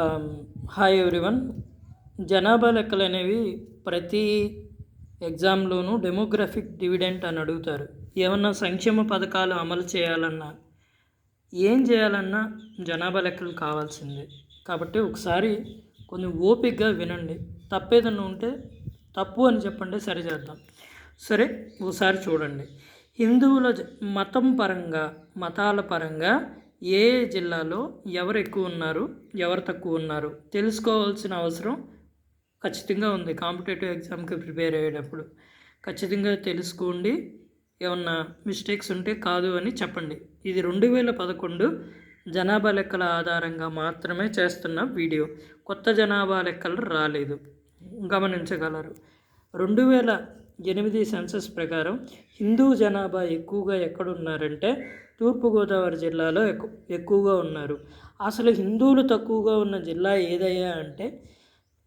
Um, hi everyone జనాభా లెక్కలు అనేవి ప్రతి ఎగ్జామ్లోనూ డెమోగ్రఫిక్ డివిడెంట్ అని అడుగుతారు. ఏమన్నా సంక్షేమ పథకాలు అమలు చేయాలన్నా ఏం చేయాలన్నా జనాభా లెక్కలు కావాల్సిందే. కాబట్టి ఒకసారి కొంచెం ఓపికగా వినండి. తప్పేదన్నా ఉంటే తప్పు అని చెప్పండి సరిచేద్దాం సరే ఒకసారి చూడండి. హిందువుల మతం పరంగా మతాల పరంగా ఏ జిల్లాలో ఎవరు ఎక్కువ ఉన్నారు ఎవరు తక్కువ ఉన్నారు తెలుసుకోవాల్సిన అవసరం ఖచ్చితంగా ఉంది. కాంపిటేటివ్ ఎగ్జామ్కి ప్రిపేర్ అయ్యేటప్పుడు ఖచ్చితంగా తెలుసుకోండి. ఏమన్నా మిస్టేక్స్ ఉంటే కాదు అని చెప్పండి. ఇది రెండు వేల పదకొండు జనాభా లెక్కల ఆధారంగా మాత్రమే చేస్తున్న వీడియో. కొత్త జనాభా లెక్కలు రాలేదు. గమనించగలరు. రెండు వేల ఎనిమిది సెన్సస్ ప్రకారం హిందూ జనాభా ఎక్కువగా ఎక్కడున్నారంటే తూర్పుగోదావరి జిల్లాలో ఎక్కు ఎక్కువగా ఉన్నారు. అసలు హిందువులు తక్కువగా ఉన్న జిల్లా ఏదయ్యా అంటే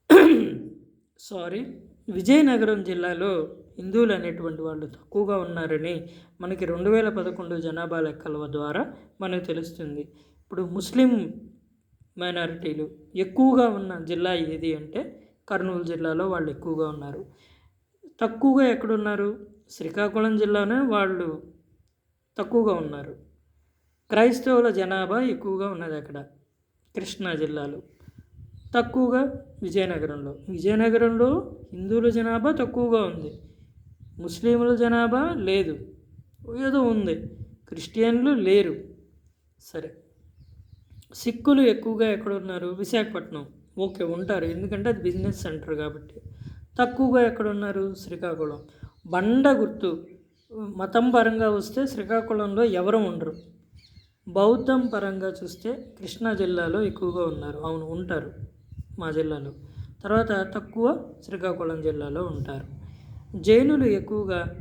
సారీ విజయనగరం జిల్లాలో హిందువులు అనేటువంటి వాళ్ళు తక్కువగా ఉన్నారని మనకి రెండు వేల పదకొండు జనాభా లెక్కల ద్వారా మనకు తెలుస్తుంది. ఇప్పుడు ముస్లిం మైనారిటీలు ఎక్కువగా ఉన్న జిల్లా ఏది అంటే కర్నూలు జిల్లాలో వాళ్ళు ఎక్కువగా ఉన్నారు. తక్కువగా ఎక్కడున్నారు? శ్రీకాకుళం జిల్లానే వాళ్ళు తక్కువగా ఉన్నారు. క్రైస్తవుల జనాభా ఎక్కువగా ఉన్నది అక్కడ కృష్ణా జిల్లాలో. తక్కువగా విజయనగరంలో. విజయనగరంలో హిందువుల జనాభా తక్కువగా ఉంది. ముస్లింల జనాభా లేదు. ఏదో ఉంది. క్రిస్టియన్లు లేరు. సరే. సిక్కులు ఎక్కువగా ఎక్కడ ఉన్నారు విశాఖపట్నం. ఓకే ఉంటారు. ఎందుకంటే అది బిజినెస్ సెంటర్ కాబట్టి. తక్కువగా ఎక్కడ ఉన్నారు శ్రీకాకుళం? బండ గుర్తు. మతం పరంగా వస్తే శ్రీకాకుళంలో ఎవరు ఉండరు. బౌద్ధం పరంగా చూస్తే కృష్ణా జిల్లాలో ఎక్కువగా ఉన్నారు. అవును ఉంటారు మా జిల్లాలో. తర్వాత తక్కువ శ్రీకాకుళం జిల్లాలో ఉంటారు. జైనులు ఎక్కువగా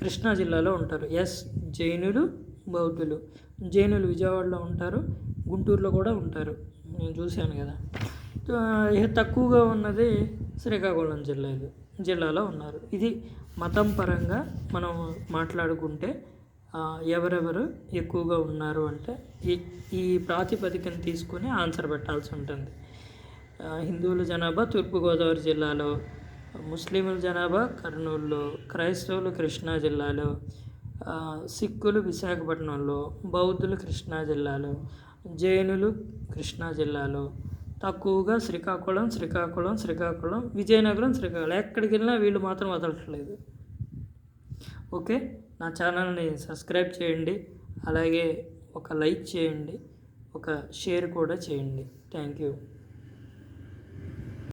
కృష్ణా జిల్లాలో ఉంటారు. ఎస్ జైనులు బౌద్ధులు. జైనులు విజయవాడలో ఉంటారు గుంటూరులో కూడా ఉంటారు. నేను చూశాను కదా. తక్కువగా ఉన్నది శ్రీకాకుళం జిల్లాలో జిల్లాలో ఉన్నారు. ఇది మతం పరంగా మనం మాట్లాడుకుంటే ఎవరెవరు ఎక్కువగా ఉన్నారు అంటే ఈ ఈ ప్రాతిపదికను తీసుకొని ఆన్సర్ పెట్టాల్సి ఉంటుంది. హిందువుల జనాభా తూర్పుగోదావరి జిల్లాలో ముస్లింల జనాభా కర్నూలులో క్రైస్తవులు కృష్ణా జిల్లాలో సిక్కులు విశాఖపట్నంలో బౌద్ధులు కృష్ణా జిల్లాలో జైనులు కృష్ణా జిల్లాలో తక్కువగా శ్రీకాకుళం శ్రీకాకుళం శ్రీకాకుళం విజయనగరం శ్రీకాకుళం. ఎక్కడికి వెళ్ళినా వీళ్ళు మాత్రం వదలట్లేదు. ఓకే? నా ఛానల్ని సబ్స్క్రైబ్ చేయండి. అలాగే ఒక లైక్ చేయండి. ఒక షేర్ కూడా చేయండి. Thank you.